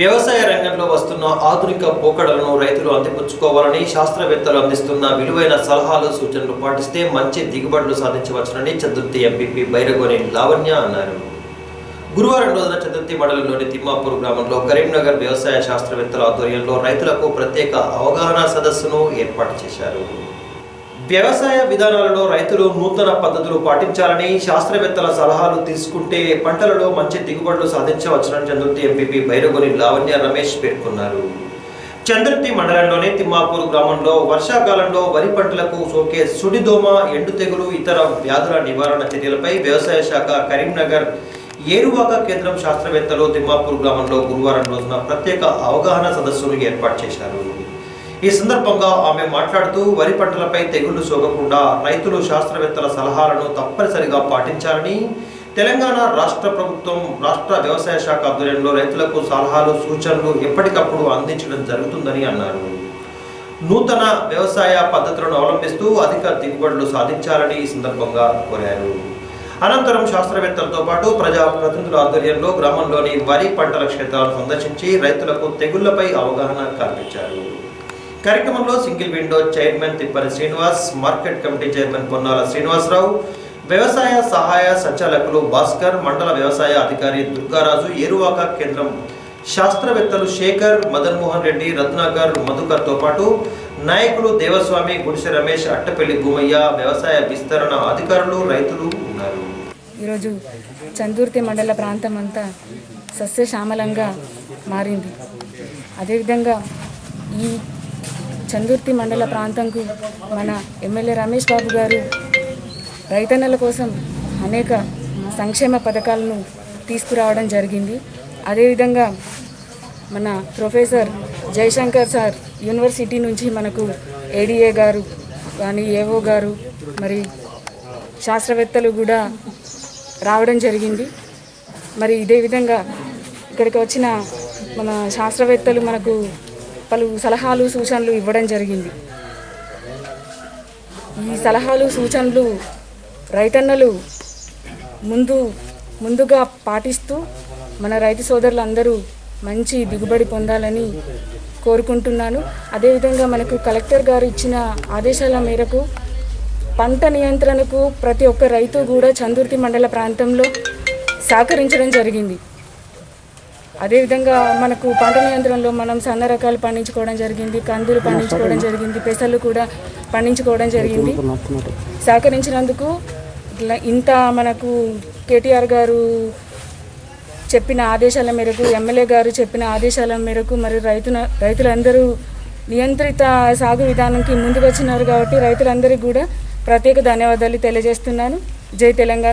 వ్యవసాయ రంగంలో వస్తున్న ఆధునిక పోకడలను రైతులు అందిపుచ్చుకోవాలని శాస్త్రవేత్తలు అందిస్తున్న విలువైన సలహాలు సూచనలు పాటిస్తే మంచి దిగుబడులు సాధించవచ్చునని చతుర్థి ఎంపీపీ బైరగోని లావణ్య అన్నారు. గురువారం రోజున చతుర్థి మండలంలోని తిమ్మాపూర్ గ్రామంలో కరీంనగర్ వ్యవసాయ శాస్త్రవేత్తల ఆధ్వర్యంలో రైతులకు ప్రత్యేక అవగాహన సదస్సును ఏర్పాటు చేశారు. వ్యవసాయ విధానాలలో రైతులు నూతన పద్ధతులు పాటించాలని శాస్త్రవేత్తల సలహాలు తీసుకుంటే పంటలలో మంచి దిగుబడులు సాధించవచ్చునని చంద్రుతి ఎంపీపీ బైరగొని లావణ్య రమేష్ పేర్కొన్నారు. చంద్రుతి మండలంలోని తిమ్మాపూర్ గ్రామంలో వర్షాకాలంలో వరి పంటలకు సోకే సుడిదోమ ఎండు తెగులు ఇతర వ్యాధుల నివారణ చర్యలపై వ్యవసాయ శాఖ కరీంనగర్ ఏరువాక కేంద్రం శాస్త్రవేత్తలు తిమ్మాపూర్ గ్రామంలో గురువారం రోజున ప్రత్యేక అవగాహన సదస్సును ఏర్పాటు చేశారు. ఈ సందర్భంగా ఆమె మాట్లాడుతూ వరి పంటలపై తెగుళ్ళు సోకకుండా రైతులు శాస్త్రవేత్తల సలహాలను తప్పనిసరిగా పాటించాలని తెలంగాణ రాష్ట్ర ప్రభుత్వం రాష్ట్ర వ్యవసాయ శాఖ ఆధ్వర్యంలో రైతులకు సలహాలు సూచనలు ఎప్పటికప్పుడు అందించడం జరుగుతుందని అన్నారు. నూతన వ్యవసాయ పద్ధతులను అవలంబిస్తూ అధిక దిగుబడులు సాధించాలని ఈ సందర్భంగా కోరారు. అనంతరం శాస్త్రవేత్తలతో పాటు ప్రజాప్రతినిధుల ఆధ్వర్యంలో గ్రామంలోని వరి పంటల క్షేత్రాలను సందర్శించి రైతులకు తెగుళ్ళపై అవగాహన కల్పించారు. కార్యక్రమంలో single window chairman Tippani Srinivas market committee chairman Ponnala Srinivasarao వ్యవసాయ సహాయ సంచాలకులు భాస్కర్ మండల వ్యవసాయ అధికారి దుర్గారాజు ఏరువాక కేంద్రం శాస్త్రవేత్తలు శేఖర్ మదన్ మోహన్ రెడ్డి రత్నాకర్ మధుకర్తో పాటు నాయకులు దేవస్వామి గుడిసె రమేష్ అట్టపల్లి భూమయ్య వ్యవసాయ విస్తరణ అధికారులు రైతులు ఉన్నారు. ఈరోజు చందుర్తి మండల ప్రాంతం అంతా సస్యశ్యామలంగా మారింది. అదేవిధంగా ఈ చందుర్తి మండల ప్రాంతంకు మన ఎమ్మెల్యే రమేష్ బాబు గారు రైతన్నల కోసం అనేక సంక్షేమ పథకాలను తీసుకురావడం జరిగింది. అదేవిధంగా మన ప్రొఫెసర్ జయశంకర్ సార్ యూనివర్సిటీ నుంచి మనకు ఏడిఏ గారు కానీ ఏవో గారు మరి శాస్త్రవేత్తలు కూడా రావడం జరిగింది. మరి ఇదే విధంగా ఇక్కడికి వచ్చిన మన శాస్త్రవేత్తలు మనకు పలు సలహాలు సూచనలు ఇవ్వడం జరిగింది. ఈ సలహాలు సూచనలు రైతన్నలు ముందు ముందుగా పాటిస్తూ మన రైతు సోదరులందరూ మంచి దిగుబడి పొందాలని కోరుకుంటున్నాను. అదేవిధంగా మనకు కలెక్టర్ గారు ఇచ్చిన ఆదేశాల మేరకు పంట నియంత్రణకు ప్రతి ఒక్క రైతు కూడా చందుర్తి మండల ప్రాంతంలో సహకరించడం జరిగింది. అదేవిధంగా మనకు పంట నియంత్రణలో మనం సన్న రకాలు పండించుకోవడం జరిగింది కందులు పండించుకోవడం జరిగింది పెసలు కూడా పండించుకోవడం జరిగింది. సహకరించినందుకు ఇట్లా ఇంత మనకు కేటీఆర్ గారు చెప్పిన ఆదేశాల మేరకు ఎమ్మెల్యే గారు చెప్పిన ఆదేశాల మేరకు మరి రైతున రైతులందరూ నియంత్రిత సాగు విధానంకి ముందుకు వచ్చినారు కాబట్టి రైతులందరికీ కూడా ప్రత్యేక ధన్యవాదాలు తెలియజేస్తున్నాను. జై తెలంగాణ.